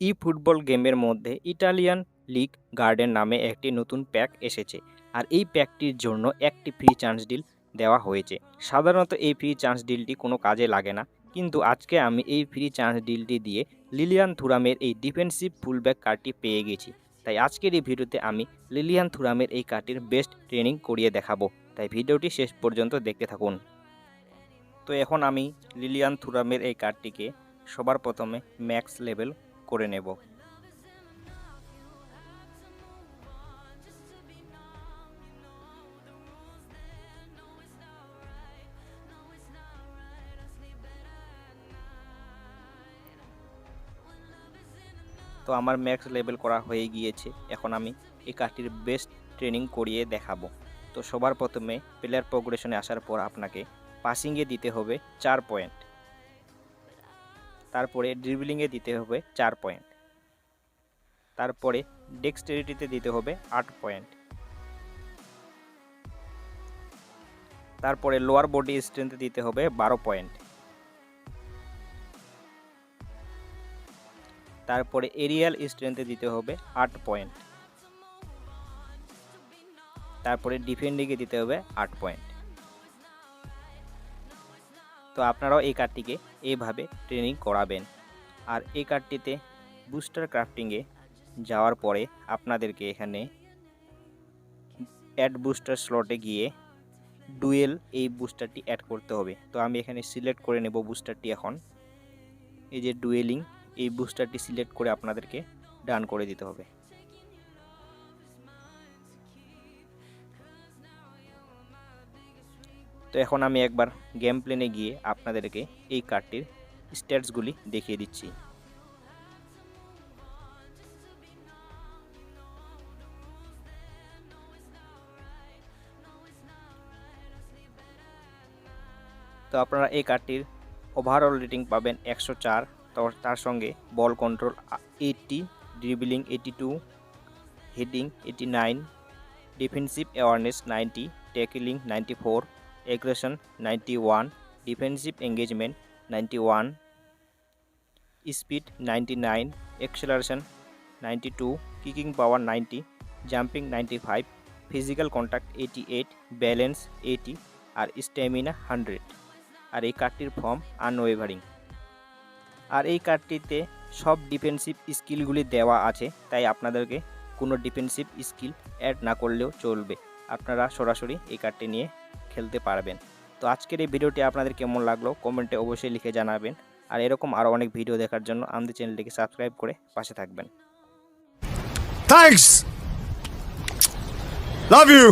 ই football গেমের মধ্যে Italian league garden নামে একটি নতুন প্যাক এসেছে। আর এই প্যাকটির জন্য একটি ফ্রি চান্স ডিল দেওয়া হয়েছে। সাধারণত এই ফ্রি চান্স ডিলটি কোনো কাজে লাগে না। কিন্তু আজকে আমি এই ফ্রি চান্স ডিলটি দিয়ে লিলিয়ান থুরামের এই ডিফেন্সিভ ফুলব্যাক কার্ডটি পেয়ে গেছি। তাই আজকের এই ভিডিওতে আমি লিলিয়ান থুরামের এই কার্ডটির বেস্ট ট্রেনিং করিয়ে দেখাবো। তাই ভিডিওটি শেষ পর্যন্ত দেখতে থাকুন। তো এখন আমি লিলিয়ান থুরামের এই কার্ডটিকে সবার প্রথমে ম্যাক্স লেভেল করে নেব। তো আমার ম্যাক্স লেভেল করা হয়ে গিয়েছে। এখন আমি এই কার্ডটির বেস্ট ট্রেনিং করিয়ে দেখাবো। তো সবার প্রথমে প্লেয়ার প্রোগ্রেশনে আসার পর আপনাকে পাসিংয়ে দিতে হবে চার পয়েন্ট তারপরে ড্রিবলিংয়ে দিতে হবে চার পয়েন্ট তারপরে ডেক্সটেরিটিতে দিতে হবে আট পয়েন্ট তারপরে লোয়ার বডি স্ট্রেংথে দিতে হবে বারো পয়েন্ট তারপরে এরিয়াল স্ট্রেংথে দিতে হবে আট পয়েন্ট তারপরে ডিফেন্ডিংয়ে দিতে হবে আট পয়েন্ট তো আপনারাও এই কার্ডটিকে এইভাবে ট্রেনিং করাবেন। আর এই কার্ডটিতে বুস্টার ক্রাফটিংয়ে যাওয়ার পরে আপনাদেরকে এখানে অ্যাড বুস্টার স্লটে গিয়ে ডুয়েল এই বুস্টারটি অ্যাড করতে হবে। তো আমি এখানে সিলেক্ট করে নেব বুস্টারটি এখন। এই যে ডুয়েলিং এই বুস্টারটি সিলেক্ট করে আপনাদেরকে ডান করে দিতে হবে। তো এখন আমি একবার গেম প্লেনে গিয়ে আপনাদেরকে এই কার্ডটির স্ট্যাটসগুলি দেখিয়ে দিচ্ছি। তো আপনারা এই কার্ডটির ওভারঅল রেটিং পাবেন একশো চার তার সঙ্গে ball control eighty dribbling eighty two heading eighty nine defensive awareness ninety tackling ninety four aggression ninety one, defensive engagement ninety one, speed ninety nine, acceleration ninety two, kicking power ninety, jumping ninety five, physical contact eighty eight, balance eighty, আর stamina hundred. আর এই কার্ডটির form unwavering. আর এই কার্ডটিতে সব defensive স্কিলগুলি দেওয়া আছে, তাই আপনাদেরকে কোনো ডিফেন্সিভ স্কিল অ্যাড না করলেও চলবে। আপনারা সরাসরি এই কার্ডটি নিয়ে খেলতে পারবেন তো আজকের এই ভিডিওটি আপনাদের কেমন লাগল কমেন্টে অবশ্যই লিখে জানাবেন আর এরকম আরও অনেক ভিডিও দেখার জন্য আমাদের চ্যানেলটিকে সাবস্ক্রাইব করে পাশে থাকবেন Thanks. Love you.